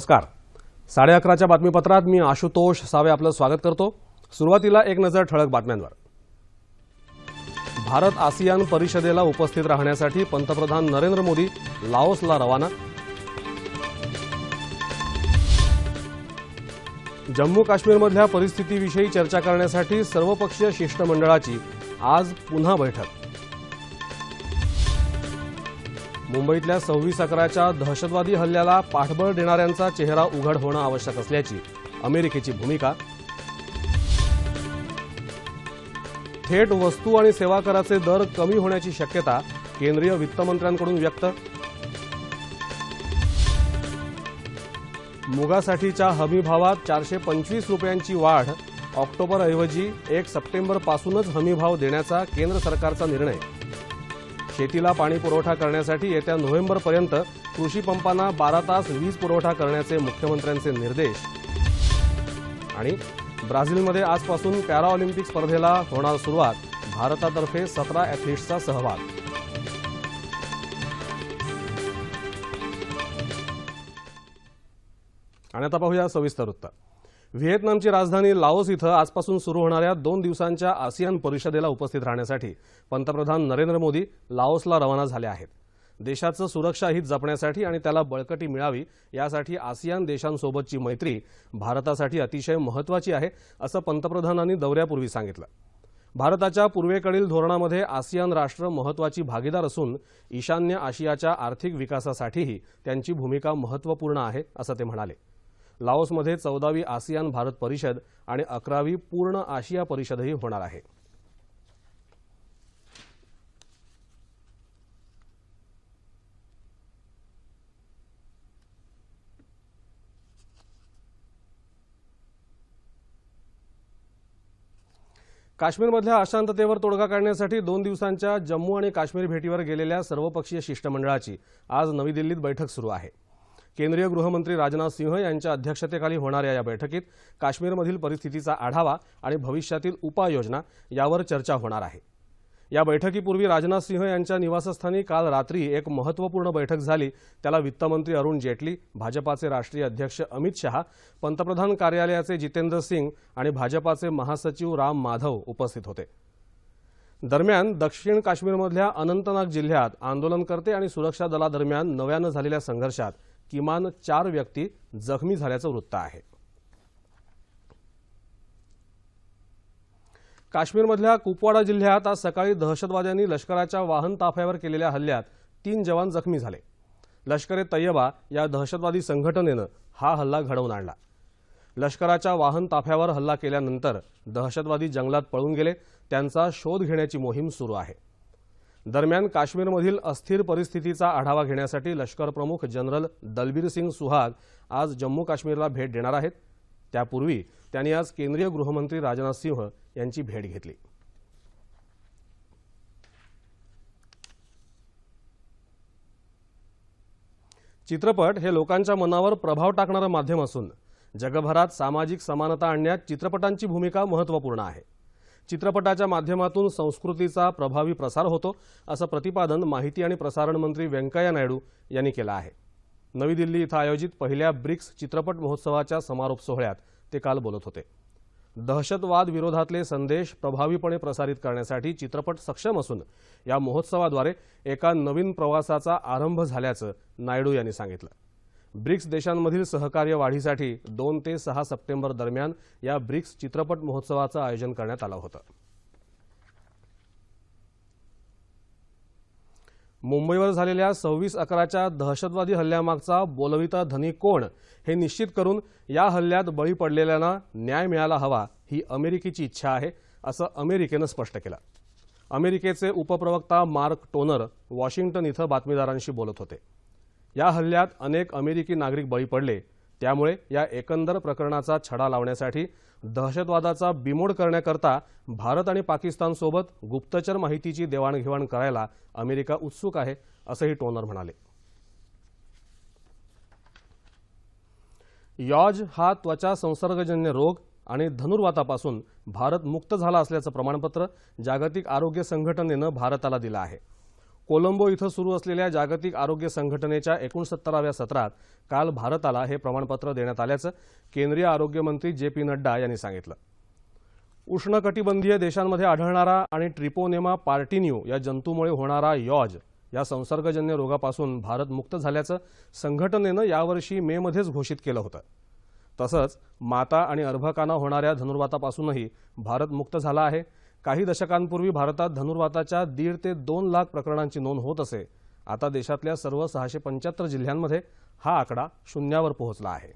नमस्कार. साडे अकराच्या बातमीपत्रात मी आशुतोष सावे आपलं स्वागत करतो. सुरुवातीला एक नजर ठळक बातम्यांवर. भारत आसियान परिषदेला उपस्थित राहण्यासाठी पंतप्रधान नरेंद्र मोदी लाओसला रवाना. जम्मू काश्मीरमधल्या परिस्थितीविषयी चर्चा करण्यासाठी सर्वपक्षीय शिष्टमंडळाची आज पुन्हा बैठक. मुंबईतल्या सव्वीस अकराच्या दहशतवादी हल्ल्याला पाठबळ देणाऱ्यांचा चेहरा उघड होणं आवश्यक असल्याची अमेरिकेची भूमिका. थेट वस्तू आणि सेवा कराचे दर कमी होण्याची शक्यता केंद्रीय वित्तमंत्र्यांकडून व्यक्त. मुगासाठीच्या हमीभावात चारशे पंचवीस रुपयांची वाढ. ऑक्टोबरऐवजी एक सप्टेंबरपासूनच हमीभाव देण्याचा केंद्र सरकारचा निर्णय. शेतीला पाणी पुरवठा करण्यासाठी येत्या नोव्हेंबरपर्यंत कृषी पंपांना बारा तास वीज पुरवठा करण्याचे मुख्यमंत्र्यांचे निर्देश. आणि ब्राझीलमध्ये आजपासून पॅराऑलिम्पिक स्पर्धेला होणार सुरुवात. भारतातर्फे सतरा ॲथलीट्सचा सहभाग. आणि आता पाहूया सविस्तर वृत्त व्हिएतनामची राजधानी लाओस इथं आजपासून सुरू होणाऱ्या दोन दिवसांच्या आसियान परिषदेला उपस्थित राहण्यासाठी पंतप्रधान नरेंद्र मोदी लाओसला रवाना झाले आहेत. देशाचं सुरक्षा हित जपण्यासाठी आणि त्याला बळकटी मिळावी यासाठी आसियान देशांसोबतची मैत्री भारतासाठी अतिशय महत्त्वाची आहे असं पंतप्रधानांनी दौऱ्यापूर्वी सांगितलं. भारताच्या पूर्वेकडील धोरणामध्ये आसियान राष्ट्र महत्त्वाची भागीदार असून ईशान्य आशियाच्या आर्थिक विकासासाठीही त्यांची भूमिका महत्त्वपूर्ण आहे असं ते म्हणाले. लाओसमध्ये चौदावी आसियान भारत परिषद आणि अकरावी पूर्ण आशिया परिषदही होणार आहे. काश्मीरमधल्या अशांततेवर तोडगा काढण्यासाठी दोन दिवसांच्या जम्मू आणि काश्मीर भेटीवर गेलेल्या सर्वपक्षीय शिष्टमंडळाची आज नवी दिल्लीत बैठक सुरू आहे. केंद्रीय गृहमंत्री राजनाथ सिंह यांच्या अध्यक्षतेखाली होणाऱ्या या बैठकीत काश्मीरमधील परिस्थितीचा आढावा आणि भविष्यातील उपाययोजना यावर चर्चा होणार आहे. या बैठकीपूर्वी राजनाथ सिंह यांच्या निवासस्थानी काल रात्री एक महत्त्वपूर्ण बैठक झाली. त्याला वित्तमंत्री अरुण जेटली भाजपाचे राष्ट्रीय अध्यक्ष अमित शहा पंतप्रधान कार्यालयाचे जितेंद्र सिंग आणि भाजपाचे महासचिव राम माधव उपस्थित होते. दरम्यान दक्षिण काश्मीरमधल्या अनंतनाग जिल्ह्यात आंदोलनकर्ते आणि सुरक्षा दलादरम्यान नव्यानं झालेल्या संघर्षात किमान चार व्यक्ती जखमी झाल्याचं वृत्त आहे. काश्मीरमधल्या कुपवाडा जिल्ह्यात आज सकाळी दहशतवाद्यांनी लष्कराच्या वाहन ताफ्यावर केलेल्या हल्ल्यात तीन जवान जखमी झाले. लष्कर ए तय्यबा या दहशतवादी संघटनेनं हा हल्ला घडवून आणला. लष्कराच्या वाहन ताफ्यावर हल्ला केल्यानंतर दहशतवादी जंगलात पळून गेले. त्यांचा शोध घेण्याची मोहीम सुरू आहे. दरम्यान काश्मीरमधील अस्थिर परिस्थितीचा आढावा घेण्यासाठी लष्कर प्रमुख जनरल दलबीर सिंग सुहाग आज जम्मू काश्मीरला भेट देणार आहेत. त्यापूर्वी त्यांनी आज केंद्रीय गृहमंत्री राजनाथ सिंह यांची भेट घेतली. चित्रपट हे लोकांच्या मनावर प्रभाव टाकणारं माध्यम असून जगभरात सामाजिक समानता आणण्यात चित्रपटांची भूमिका महत्त्वपूर्ण आहे. चित्रपटाच्या माध्यमातून संस्कृतीचा प्रभावी प्रसार होतो असं प्रतिपादन माहिती आणि प्रसारण मंत्री व्यंकय्या नायडू यांनी केलं आहे. नवी दिल्ली इथं आयोजित पहिल्या ब्रिक्स चित्रपट महोत्सवाच्या समारोप सोहळ्यात ते काल बोलत होते. दहशतवाद विरोधातले संदेश प्रभावीपणे प्रसारित करण्यासाठी चित्रपट सक्षम असून या महोत्सवाद्वारे एका नवीन प्रवासाचा आरंभ झाल्याचं नायडू यांनी सांगितलं. ब्रिक्स देशांमधील सहकार्य वाढीसाठी दोन ते सहा सप्टेंबर दरम्यान या ब्रिक्स चित्रपट महोत्सवाचं आयोजन करण्यात आलं होतं. मुंबईवर झालेल्या सव्वीस अकराच्या दहशतवादी हल्ल्यामागचा बोलविता धनी कोण हे निश्चित करून या हल्ल्यात बळी पडलेल्यांना न्याय मिळाला हवा ही अमेरिकेची इच्छा आहे असं अमेरिकेनं स्पष्ट केलं. अमेरिकेचे उपप्रवक्ता मार्क टोनर वॉशिंग्टन इथं बातमीदारांशी बोलत होते. या हल्ल्यात अनेक अमेरिकी नागरिक बळी पडले. त्यामुळे या एकंदर प्रकरणाचा छडा लावण्यासाठी दहशतवादाचा बिमोड करण्याकरता भारत आणि पाकिस्तानसोबत गुप्तचर माहितीची देवाणघेवाण करायला अमेरिका उत्सुक आहे असंही टोनर म्हणाले. यॉज हा त्वचा संसर्गजन्य रोग आणि धनुर्वातापासून भारत मुक्त झाला असल्याचं प्रमाणपत्र जागतिक आरोग्य संघटनेनं भारताला दिलं आहे. कोलंबो इथं सुरू असलेल्या जागतिक आरोग्य संघटनेच्या एकोणसत्तराव्या सत्रात काल भारताला हे प्रमाणपत्र देण्यात आल्याचं केंद्रीय आरोग्यमंत्री जे पी नड्डा यांनी सांगितलं. उष्णकटिबंधीय देशांमध्ये आढळणारा आणि ट्रिपोनेमा पार्टिन्यू या जंतूमुळे होणारा यॉज या संसर्गजन्य रोगापासून भारत मुक्त झाल्याचं संघटनेनं यावर्षी मेमध्येच घोषित केलं होतं. तसंच माता आणि अर्भकांना होणाऱ्या धनुर्वातापासूनही भारत मुक्त झाला आहे. काही दशकांपूर्वी भारतात धनुर्वाताच्या दीड ते दोन लाख प्रकरणांची नोंद होत असे. आता देशातल्या सर्व सहाशे पंच्याहत्तर जिल्ह्यांमध्ये हा आकडा शून्यावर पोहोचला आहे.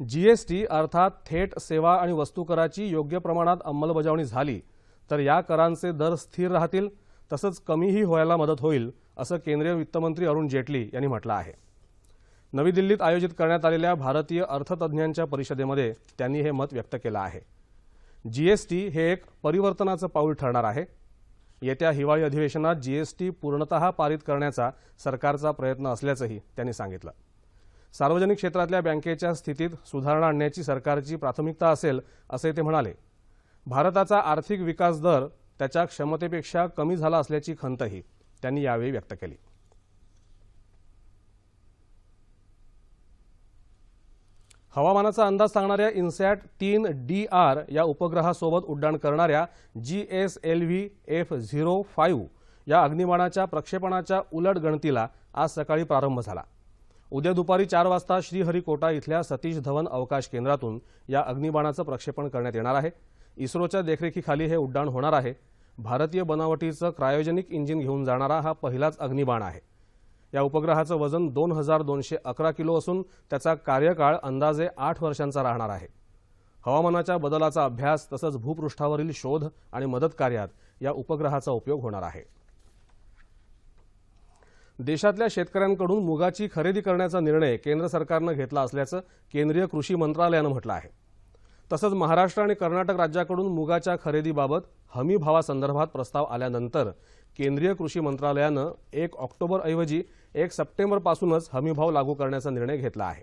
जीएसटी अर्थात थेट सेवा आणि वस्तू कराची योग्य प्रमाणात अंमलबजावणी झाली तर या करांचे दर स्थिर राहतील तसंच कमीही व्हायला मदत होईल असं केंद्रीय वित्तमंत्री अरुण जेटली यांनी म्हटलं आहे. नवी दिल्लीत आयोजित करण्यात आलेल्या भारतीय अर्थतज्ज्ञांच्या परिषदेमध्ये त्यांनी हे मत व्यक्त केलं आहे. जीएसटी हे एक परिवर्तनाचं पाऊल ठरणार आहे. येत्या हिवाळी अधिवेशनात जीएसटी पूर्णतः पारित करण्याचा सरकारचा प्रयत्न असल्याचंही त्यांनी सांगितलं. सार्वजनिक क्षेत्रातल्या बँकेच्या स्थितीत सुधारणा आणण्याची सरकारची प्राथमिकता असेल असे ते म्हणाले. भारताचा आर्थिक विकास दर त्याच्या क्षमतेपेक्षा कमी झाला असल्याची खंतही त्यांनी यावेळी व्यक्त केली. हवामानाचा अंदाज सांगणाऱ्या इन्सॅट तीन डी आर या उपग्रहासोबत उड्डाण करणाऱ्या G S L V F zero five या अग्निबाणाच्या प्रक्षेपणाच्या उलट गणतीला आज सकाळी प्रारंभ झाला. उद्या दुपारी चार वाजता श्रीहरिकोटा इथल्या सतीश धवन अवकाश केंद्रातून या अग्निबाणाचं प्रक्षेपण करण्यात येणार आहे. इस्रोच्या देखरेखीखाली हे उड्डाण होणार आहे. भारतीय बनावटीचं क्रायोजेनिक इंजिन घेऊन जाणारा हा पहिलाच अग्निबाण आहे. या उपग्रहाचं वजन दोन हजार दोनशे अकरा किलो असून त्याचा कार्यकाळ अंदाजे आठ वर्षांचा राहणार आहे. हवामानाच्या बदलाचा अभ्यास तसंच भूपृष्ठावरील शोध आणि मदत कार्यात या उपग्रहाचा उपयोग होणार आहे. देशातल्या शेतकऱ्यांकडून मुगाची खरेदी करण्याचा निर्णय केंद्र सरकारनं घेतला असल्याचं केंद्रीय कृषी मंत्रालयानं म्हटलं आहे. तसंच महाराष्ट्र आणि कर्नाटक राज्याकडून मुगाच्या खरेदीबाबत हमी भावासंदर्भात प्रस्ताव आल्यानंतर केंद्रीय कृषी मंत्रालयानं एक ऑक्टोबरऐवजी एक सप्टेंबरपासूनच हमीभाव लागू करण्याचा निर्णय घेतला आहे.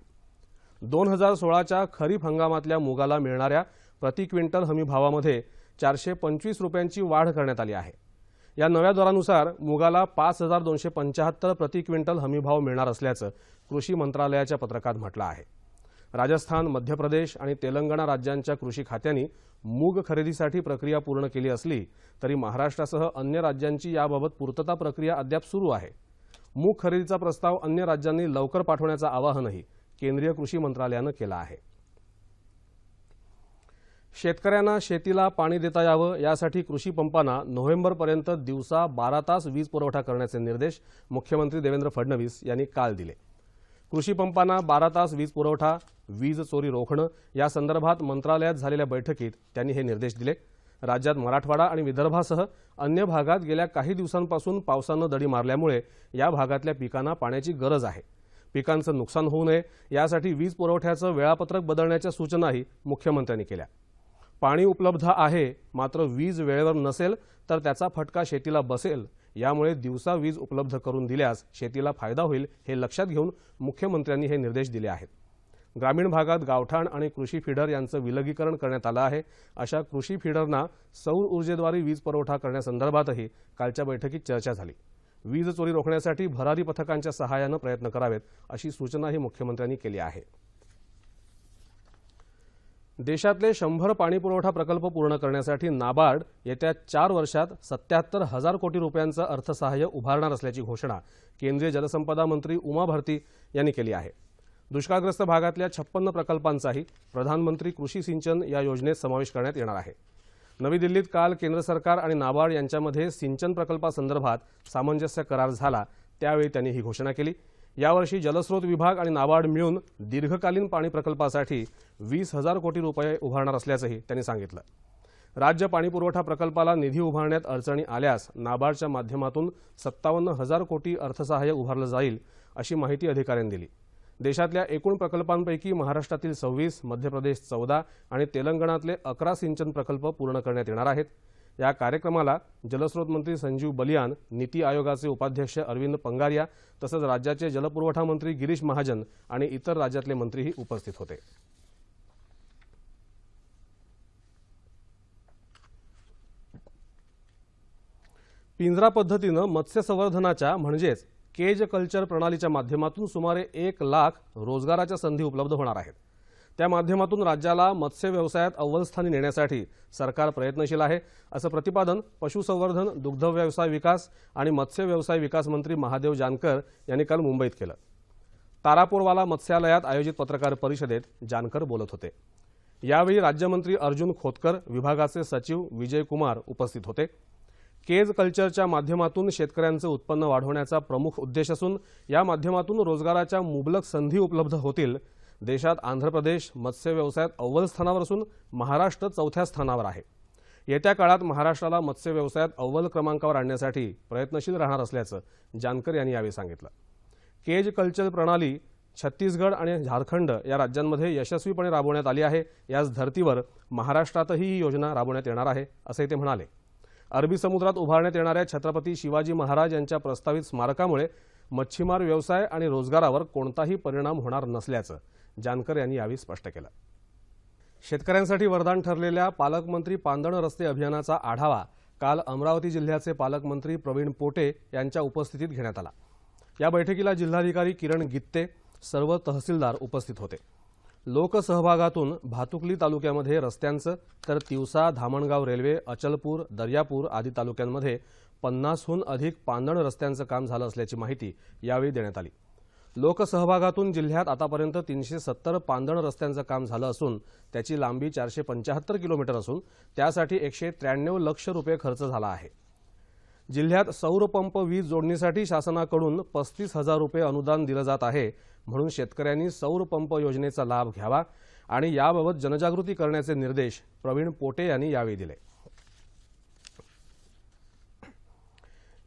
दोन हजार सोळाच्या खरीप हंगामातल्या मुगाला मिळणाऱ्या प्रति क्विंटल हमीभावामध्ये चारशे पंचवीस रुपयांची वाढ करण्यात आली आहे. या नव्या दरानुसार मुगाला पाच हजार दोनशे पंचाहत्तर प्रति क्विंटल हमीभाव मिळणार असल्याचं कृषी मंत्रालयाच्या पत्रकात म्हटलं आहे. राजस्थान मध्य प्रदेश आणि तेलंगणा राज्यांच्या कृषी खात्यांनी मूग खरेदीसाठी प्रक्रिया पूर्ण केली असली तरी महाराष्ट्रासह अन्य राज्यांची याबाबत पूर्तता प्रक्रिया अद्याप सुरू आहे. मूग खरेदीचा प्रस्ताव अन्य राज्यांनी लवकर पाठवण्याचं आवाहनही केंद्रीय कृषी मंत्रालयानं केलं आहे. शेतकऱ्यांना शेतीला पाणी देता यावं यासाठी कृषी पंपांना नोव्हेंबरपर्यंत दिवसा बारा तास वीज पुरवठा करण्याचे निर्देश मुख्यमंत्री देवेंद्र फडणवीस यांनी काल दिले. कृषी पंपांना बारा तास वीज पुरवठा वीज चोरी रोखणं या संदर्भात मंत्रालयात झालेल्या बैठकीत त्यांनी हे निर्देश दिले. राज्यात मराठवाडा आणि विदर्भासह अन्य भागात गेल्या काही दिवसांपासून पावसानं दडी मारल्यामुळे या भागातल्या पिकांना पाण्याची गरज आहे. पिकांचं नुकसान होऊ नये यासाठी वीज पुरवठ्याचं वेळापत्रक बदलण्याच्या सूचनाही मुख्यमंत्र्यांनी केल्या. पाणी उपलब्ध आहे मात्र वीज वेळेवर नसेल तर त्याचा फटका शेतीला बसेल. यामुळे दिवसा वीज उपलब्ध करून दिल्यास शेतीला फायदा होईल हे लक्षात घेऊन मुख्यमंत्र्यांनी हे निर्देश दिले आहेत. ग्रामीण भागात गावठाण आणि कृषी फिडर यांचं विलगीकरण करण्यात आलं आहे. अशा कृषी फिडरना सौर ऊर्जेद्वारे वीज पुरवठा करण्यासंदर्भातही कालच्या बैठकीत चर्चा झाली. वीज चोरी रोखण्यासाठी भरारी पथकांच्या सहाय्यानं प्रयत्न करावेत अशी सूचनाही मुख्यमंत्र्यांनी केली आहे. देशातले शंभर पाणीपुरवठा प्रकल्प पूर्ण करण्यासाठी नाबार्ड येत्या चार वर्षात सत्याहत्तर हजार कोटी रुपयांचं अर्थसहाय्य उभारणार असल्याची घोषणा केंद्रीय जलसंपदा मंत्री उमा भारती यांनी केली आहे. दुष्काळग्रस्त भागातल्या छप्पन्न प्रकल्पांचाही प्रधानमंत्री कृषी सिंचन या योजनेत समावेश करण्यात येणार आहे. नवी दिल्लीत काल केंद्र सरकार आणि नाबार्ड यांच्यामध्ये सिंचन प्रकल्पासंदर्भात सामंजस्य करार झाला त्यावेळी त्यांनी ही घोषणा केली. यावर्षी जलस्रोत विभाग आणि नाबार्ड मिळून दीर्घकालीन पाणी प्रकल्पासाठी वीस हजार कोटी रुपये उभारणार असल्याचंही त्यांनी सांगितलं. राज्य पाणीपुरवठा प्रकल्पाला निधी उभारण्यात अडचणी आल्यास नाबार्डच्या माध्यमातून सत्तावन्न हजार कोटी अर्थसहाय्य उभारलं जाईल अशी माहिती अधिकाऱ्यांनी दिली. देशातल्या एकूण प्रकल्पांपैकी महाराष्ट्रातील सव्वीस मध्य प्रदेश चौदा आणि तेलंगणातले अकरा सिंचन प्रकल्प पूर्ण करण्यात येणार आहेत. या कार्यक्रमाला जलस्रोत मंत्री संजीव बलियान नीती आयोगाचे उपाध्यक्ष अरविंद पंगारिया तसंच राज्याचे जलपुरवठा मंत्री गिरीश महाजन आणि इतर राज्यातले मंत्रीही उपस्थित होते. पिंजरा पद्धतीनं मत्स्य संवर्धनाच्या म्हणजेच केज कल्चर प्रणालीच्या माध्यमातून सुमारे एक लाख रोजगाराच्या संधी उपलब्ध होणार आहेत. त्या माध्यमातून राज्याला मत्स्य व्यवसायात अव्वलस्थानी नेण्यासाठी सरकार प्रयत्नशील आहे असं प्रतिपादन पशुसंवर्धन दुग्ध व्यवसाय विकास आणि मत्स्य व्यवसाय विकास मंत्री महादेव जानकर यांनी काल मुंबईत केलं. तारापूरवाला मत्स्यालयात आयोजित पत्रकार परिषदेत जानकर बोलत होते. यावेळी राज्यमंत्री अर्जुन खोतकर विभागाचे सचिव विजय कुमार उपस्थित होते. केज कल्चरच्या माध्यमातून शेतकऱ्यांचं उत्पन्न वाढवण्याचा प्रमुख उद्देश असून या माध्यमातून रोजगाराच्या मुबलक संधी उपलब्ध होतील. देशात आंध्र प्रदेश मत्स्य व्यवसायात अव्वल स्थानावर असून महाराष्ट्र चौथ्या स्थानावर आहे. येत्या काळात महाराष्ट्राला मत्स्य व्यवसायात अव्वल क्रमांकावर आणण्यासाठी प्रयत्नशील राहणार असल्याचं जानकर यांनी यावेळी सांगितलं. केज कल्चर प्रणाली छत्तीसगड आणि झारखंड या राज्यांमध्ये यशस्वीपणे राबवण्यात आली आहे. याच धर्तीवर महाराष्ट्रातही ही योजना राबवण्यात येणार आहे असंही ते म्हणाले. अरबी समुद्रात उभारण्यात येणाऱ्या छत्रपती शिवाजी महाराज यांच्या प्रस्तावित स्मारकामुळे मच्छीमार व्यवसाय आणि रोजगारावर कोणताही परिणाम होणार नसल्याचं जानकर यांनी यावेळी स्पष्ट केलं. शेतकऱ्यांसाठी वरदान ठरलेल्या पालकमंत्री पांदण रस्ते अभियानाचा आढावा काल अमरावती जिल्ह्याचे पालकमंत्री प्रवीण पोटे यांच्या उपस्थितीत घेण्यात आला. या बैठकीला जिल्हाधिकारी किरण गित्ते सर्व तहसीलदार उपस्थित होते. लोकसहभागातून भातुकली तालुक्यामध्ये रस्त्यांचं तर तिवसा धामणगाव रेल्वे अचलपूर दर्यापूर आदी तालुक्यांमध्ये पन्नासहून अधिक पांदण रस्त्यांचं काम झालं असल्याची माहिती यावेळी देण्यात आली. लोकसहभागातून जिल्ह्यात आतापर्यंत तीनशे सत्तर पांदण रस्त्यांचं काम झालं असून त्याची लांबी चारशे पंचाहत्तर किलोमीटर असून त्यासाठी एकशे त्र्याण्णव लक्ष रुपये खर्च झाला आहे. जिल्ह्यात सौर पंप वीज जोडणीसाठी शासनाकडून पस्तीस हजार रुपये अनुदान दिलं जात आहे म्हणून शेतकऱ्यांनी सौर पंप योजनेचा लाभ घ्यावा आणि याबाबत जनजागृती करण्याचे निर्देश प्रवीण पोटे यांनी यावेळी दिले.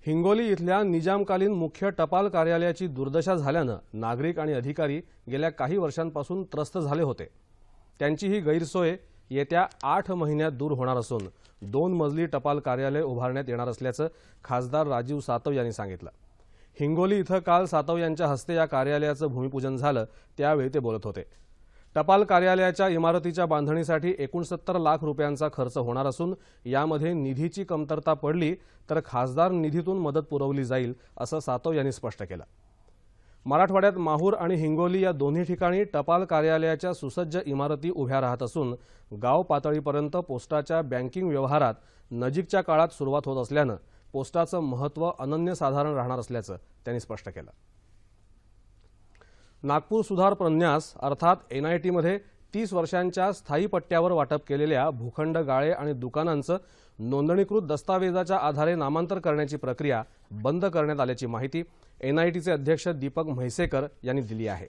हिंगोली इथल्या निजामकालीन मुख्य टपाल कार्यालयाची दुर्दशा झाल्यानं नागरिक आणि अधिकारी गेल्या काही वर्षांपासून त्रस्त झाले होते. त्यांची ही गैरसोय येत्या आठ महिन्यात दूर होणार असून दोन मजली टपाल कार्यालय उभारण्यात येणार असल्याचं खासदार राजीव सातव यांनी सांगितलं. हिंगोली इथं काल सातव यांच्या हस्ते या कार्यालयाचं भूमिपूजन झालं त्यावेळी ते बोलत होते. टपाल कार्यालयाच्या इमारतीच्या बांधणीसाठी एकोणसत्तर लाख रुपयांचा खर्च होणार असून यामध्ये निधीची कमतरता पडली तर खासदार निधीतून मदत पुरवली जाईल असं सातव यांनी स्पष्ट केलं. मराठवाड्यात माहूर आणि हिंगोली या दोन्ही ठिकाणी टपाल कार्यालयाच्या सुसज्ज इमारती उभ्या राहत असून गाव पातळीपर्यंत पोस्टाच्या बँकिंग व्यवहारात नजीकच्या काळात सुरुवात होत असल्यानं पोस्टाचं महत्त्व अनन्यसाधारण राहणार असल्याचं त्यांनी स्पष्ट केलं. नागपूर सुधार प्रन्यास अर्थात एनआयटीमध्ये तीस वर्षांच्या स्थायी पट्ट्यावर वाटप केलेल्या भूखंड गाळे आणि दुकानांचं नोंदणीकृत दस्तावेजाच्या आधारे नामांतर करण्याची प्रक्रिया बंद करण्यात आल्याची माहिती एनआयटीचे अध्यक्ष दीपक म्हैसेकर यांनी दिली आहे.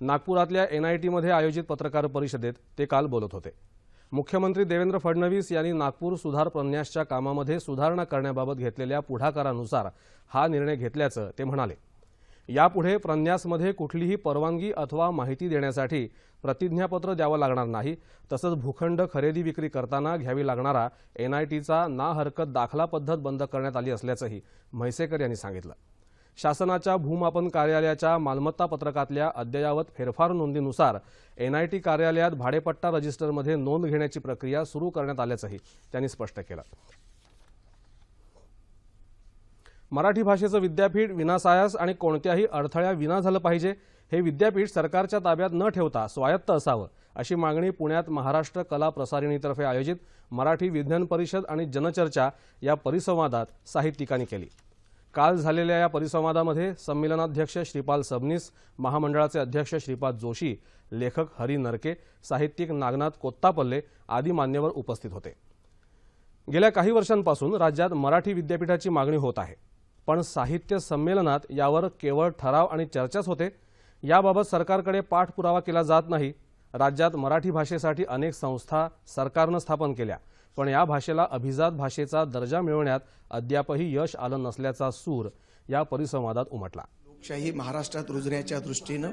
नागपुरातल्या एनआयटीमध्ये आयोजित पत्रकार परिषदेत ते काल बोलत होते. मुख्यमंत्री देवेंद्र फडणवीस यांनी नागपूर सुधार प्रन्यासच्या कामामध्ये सुधारणा करण्याबाबत घेतलेल्या पुढाकारानुसार हा निर्णय घेतल्याचं ते म्हणाले. यापुढे प्रन्यासमध्ये कुठलीही परवानगी अथवा माहिती देण्यासाठी प्रतिज्ञापत्र द्यावं लागणार नाही तसंच भूखंड खरेदी विक्री करताना घ्यावी लागणारा एनआयटीचा ना हरकत दाखला पद्धत बंद करण्यात आली असल्याचंही म्हैसेकर यांनी सांगितलं. शासनाच्या भूमापन कार्यालयाच्या मालमत्ता पत्रकातल्या अद्ययावत फेरफार नोंदीनुसार एनआयटी कार्यालयात भाडेपट्टा रजिस्टरमध्ये नोंद घेण्याची प्रक्रिया सुरू करण्यात आल्याचंही त्यांनी स्पष्ट केलं. मराठी भाषेचं विद्यापीठ विनासायास आणि कोणत्याही अडथळ्या विना झालं पाहिजे हे विद्यापीठ सरकारच्या ताब्यात न ठेवता स्वायत्त असावं अशी मागणी पुण्यात महाराष्ट्र कला प्रसारिणीतर्फे आयोजित मराठी विज्ञान परिषद आणि जनचर्चा या परिसंवादात साहित्यिकांनी केली. काल झालेल्या या परिसंवादामध्ये संमेलनाध्यक्ष श्रीपाल सबनीस महामंडळाचे अध्यक्ष श्रीपाद जोशी लेखक हरी नरके साहित्यिक नागनाथ कोत्तापल्ले आदी मान्यवर उपस्थित होते. गेल्या काही वर्षांपासून राज्यात मराठी विद्यापीठाची मागणी होत आहे. पण साहित्य संमेलनात यावर केवळ ठराव आणि चर्चाच होते. याबाबत सरकारकडे पाठपुरावा केला जात नाही. राज्यात मराठी भाषेसाठी अनेक संस्था सरकारनं स्थापन केल्या. पण या भाषेला अभिजात भाषेचा दर्जा मिळवण्यात अद्यापही यश आलं नसल्याचा सूर या परिसंवादात उमटला. लोकशाही महाराष्ट्रात रुजण्याच्या दृष्टीनं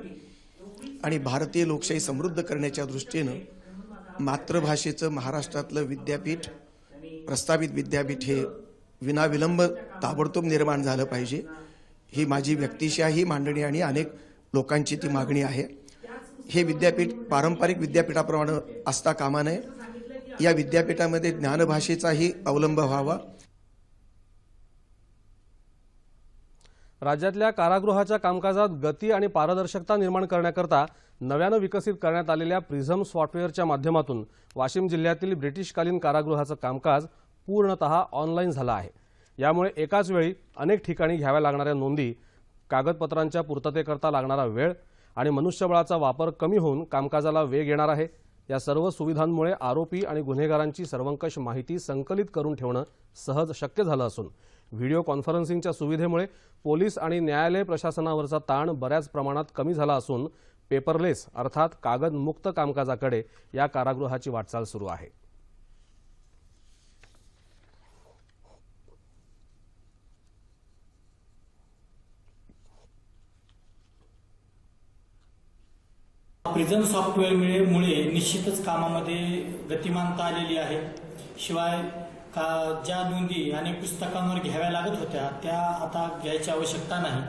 आणि भारतीय लोकशाही समृद्ध करण्याच्या दृष्टीनं मातृभाषेचं महाराष्ट्रातलं विद्यापीठ प्रस्तावित विद्यापीठ हे विनाविलंब ताबडतोब निर्माण झालं पाहिजे. ही माझी व्यक्तिशाही मांडणी आणि अनेक लोकांची ती मागणी आहे. हे विद्यापीठ पारंपरिक विद्यापीठाप्रमाणे असता कामा नये. या विद्यापीठामध्ये ज्ञानभाषेचाही अवलंब व्हावा. राज्यातल्या कारागृहाच्या कामकाजात गती आणि पारदर्शकता निर्माण करण्याकरता नव्यानं विकसित करण्यात आलेल्या प्रिझम सॉफ्टवेअरच्या माध्यमातून वाशिम जिल्ह्यातील ब्रिटिशकालीन कारागृहाचं कामकाज पूर्णतः ऑनलाईन झालं आहे. यामुळे एकाच वेळी अनेक ठिकाणी घ्याव्या लागणाऱ्या नोंदी कागदपत्रांच्या पूर्ततेकरता लागणारा वेळ आणि मनुष्यबळाचा वापर कमी होऊन कामकाजाला वेग येणार आहे. या सर्व सुविधांमुळे आरोपी आणि गुन्हेगारांची सर्वंकष माहिती संकलित करून ठेवणं सहज शक्य झालं असून व्हिडिओ कॉन्फरन्सिंगच्या सुविधेमुळे पोलीस आणि न्यायालय प्रशासनावरचा ताण बऱ्याच प्रमाणात कमी झाला असून पेपरलेस अर्थात कागदमुक्त कामकाजाकडे या कारागृहाची वाटचाल सुरू आहे. प्रिझन सॉफ्टवेअरमुळे निश्चितच कामामध्ये गतिमानता आलेली आहे. शिवाय का ज्या नोंदी अनेक पुस्तकांवर घ्याव्या लागत होत्या त्या आता घ्यायची आवश्यकता नाही.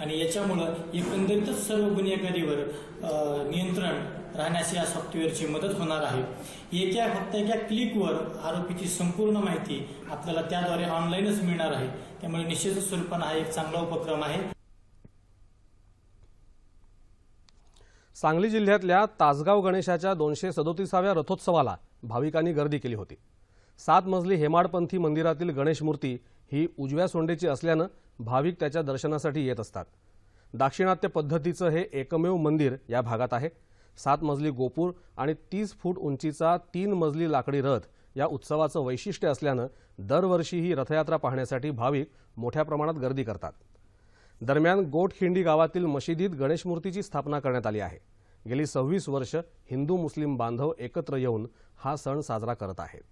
आणि याच्यामुळं एकंदरीतच सर्व गुन्हेगारीवर नियंत्रण राहण्यास या सॉफ्टवेअरची मदत होणार आहे. एका फक्त एका क्लिकवर आरोपीची संपूर्ण माहिती आपल्याला त्याद्वारे ऑनलाईनच मिळणार आहे. त्यामुळे निश्चितच स्वरूपानं हा एक चांगला उपक्रम आहे. सांगली जिल्ह्यातल्या तासगाव गणेशाच्या दोनशे सदोतीसाव्या रथोत्सवाला भाविकांनी गर्दी केली होती. सात मजली हेमाडपंथी मंदिरातील गणेश मूर्ती ही उजव्या सोंडेची असल्यानं भाविक त्याच्या दर्शनासाठी येत असतात. दाक्षिणात्य पद्धतीचं हे एकमेव मंदिर या भागात आहे. सात मजली गोपूर आणि तीस फूट उंचीचा तीन मजली लाकडी रथ या उत्सवाचं वैशिष्ट्य असल्यानं दरवर्षी ही रथयात्रा पाहण्यासाठी भाविक मोठ्या प्रमाणात गर्दी करतात. दरम्यान गोटखिंडी गावातील मशिदीत गणेश मूर्तीची स्थापना करण्यात आली आहे. गेली सव्वीस वर्ष हिंदू मुस्लिम बांधव एकत्र येऊन हा सण साजरा करत आहेत.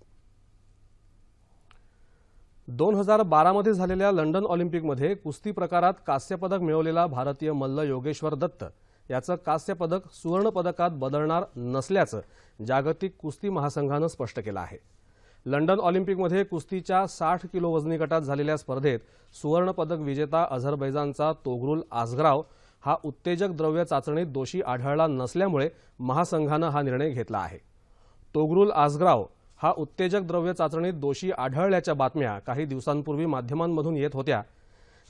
दोन हजार बारामध्ये झालेल्या लंडन ऑलिम्पिकमध्ये कुस्ती प्रकारात कांस्यपदक मिळवलेला भारतीय मल्ल योगेश्वर दत्त याचं कांस्यपदक सुवर्णपदकात बदलणार नसल्याचं जागतिक कुस्ती महासंघानं स्पष्ट केलं आहे. लंडन ऑलिम्पिकमध्ये कुस्तीच्या साठ किलो वजनी गटात झालेल्या स्पर्धेत सुवर्णपदक विजेता अझरबैजानचा तोगरुल आझग्राव हा उत्तेजक द्रव्य चाचणीत दोषी आढळला नसल्यामुळे महासंघानं हा निर्णय घेतला आहे. तोगरुल आझग्राव हा उत्तेजक द्रव्य चाचणीत दोषी आढळल्याच्या बातम्या काही दिवसांपूर्वी माध्यमांमधून येत होत्या.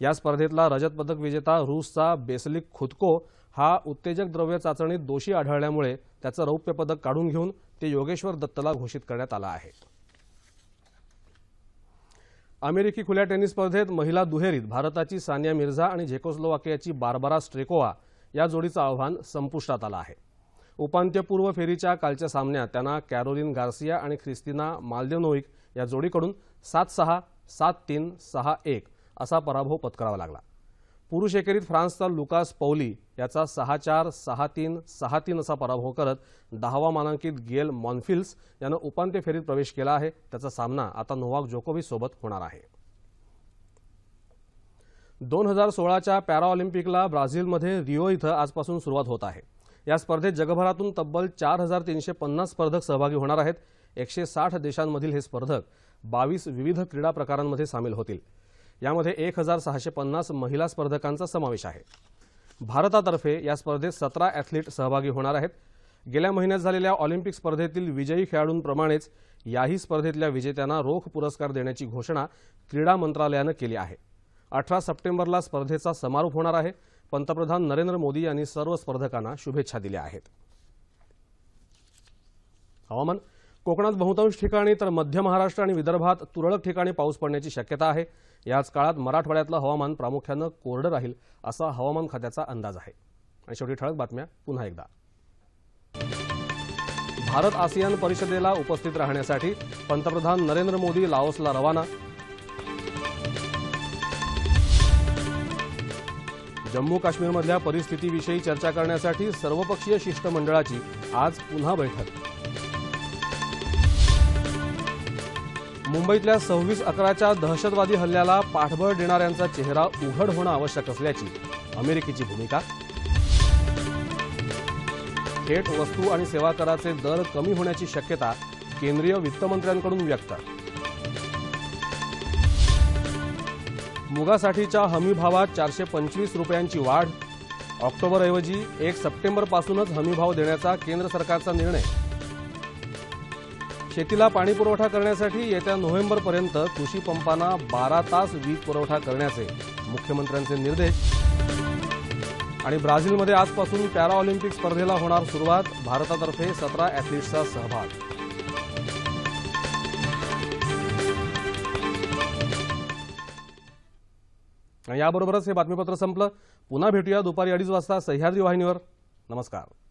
या स्पर्धेतला रजत पदक विजेता रूसचा बेसलिक खुदको हा उत्तेजक द्रव्य चाचणीत दोषी आढळल्यामुळे त्याचं रौप्य पदक काढून घेऊन ते योगेश्वर दत्तला घोषित करण्यात आलं आहे. अमेरिकी खुल्या टेनिस स्पर्धेत महिला दुहेरीत भारताची सानिया मिर्झा आणि झेकोस्लोवाकियाची बार्बारा स्ट्रेकोवा या जोडीचं आव्हान संपुष्टात आलं आहे. उपांत्यपूर्व फेरीच्या कालच्या सामन्यात त्यांना कॅरोलिन गार्सिया आणि ख्रिस्तिना माल्देनोईक या जोडीकडून सात सहा सात तीन सहा एक असा पराभव पत्करावा लागला. पुरुष एकेरीत फ्रान्सचा लुकास पौली याचा सहा चार सहा तीन सहा तीन असा पराभव करत दहावा मानांकित गेल मॉन्फिल्स यानं उपांत्य फेरीत प्रवेश केला आहे. त्याचा सामना आता नोवाक जोकोविच सोबत होणार आहे. दोन हजार सोळाच्या पॅराऑलिम्पिकला ब्राझीलमध्ये रिओ इथं आजपासून सुरुवात होत आहे. या स्पर्धेत जगभरातून तब्बल चार हजार तीनशे पन्नास स्पर्धक सहभागी होणार आहेत. एकशे साठ देशांमधील हे स्पर्धक बावीस विविध क्रीडा प्रकारांमध्ये सामील होतील. यामध्ये एक हजार सहाशे पन्नास महिला स्पर्धकांचा समावेश आहे. भारतातर्फे या स्पर्धेत सतरा ॲथलीट सहभागी होणार आहेत. गेल्या महिन्यात झालेल्या ऑलिम्पिक स्पर्धेतील विजयी खेळाडूंप्रमाणेच याही स्पर्धेतल्या विजेत्यांना रोख पुरस्कार देण्याची घोषणा क्रीडा मंत्रालयानं केली आहे. अठरा सप्टेंबरला स्पर्धेचा समारोप होणार आहे. पंतप्रधान नरेंद्र मोदी यांनी सर्व स्पर्धकांना शुभेच्छा दिल्या आहेत. हवामान कोकणात बहुतांश ठिकाणी तर मध्य महाराष्ट्र आणि विदर्भात तुरळक ठिकाणी पाऊस पडण्याची शक्यता आहे. याच काळात मराठवाड्यातलं हवामान प्रामुख्यानं कोरडं राहील असा हवामान खात्याचा अंदाज आहे. आणि शेवटी ठळक बातम्या पुन्हा एकदा. भारत आसियान परिषदेला उपस्थित राहण्यासाठी पंतप्रधान नरेंद्र मोदी लाओसला रवाना. जम्मू काश्मीरमधल्या परिस्थितीविषयी चर्चा करण्यासाठी सर्वपक्षीय शिष्टमंडळाची आज पुन्हा बैठक. मुंबईतल्या सव्वीस अकराच्या दहशतवादी हल्ल्याला पाठबळ देणाऱ्यांचा चेहरा उघड होणं आवश्यक असल्याची अमेरिकेची भूमिका. थेट वस्तू आणि सेवा कराचे दर कमी होण्याची शक्यता केंद्रीय वित्तमंत्र्यांकडून व्यक्त. मुगासाठीच्या हमीभावात चारशे पंचवीस रुपयांची वाढ. ऑक्टोबरऐवजी एक सप्टेंबरपासूनच हमीभाव देण्याचा केंद्र सरकारचा निर्णय. शेतीला पाणी पुरवठा करण्यासाठी येत्या नोव्हेंबरपर्यंत कृषी पंपांना बारा तास वीज पुरवठा करण्याचे मुख्यमंत्र्यांचे निर्देश. आणि ब्राझीलमध्ये आजपासून पॅराऑलिम्पिक स्पर्धेला होणार सुरुवात भारतातर्फे सतरा अॅथलीट्सचा सहभाग. याबरोबरच हे बातमीपत्र संपलं. पुन्हा भेटूया दुपारी अडीच वाजता सह्याद्री वाहिनीवर. नमस्कार.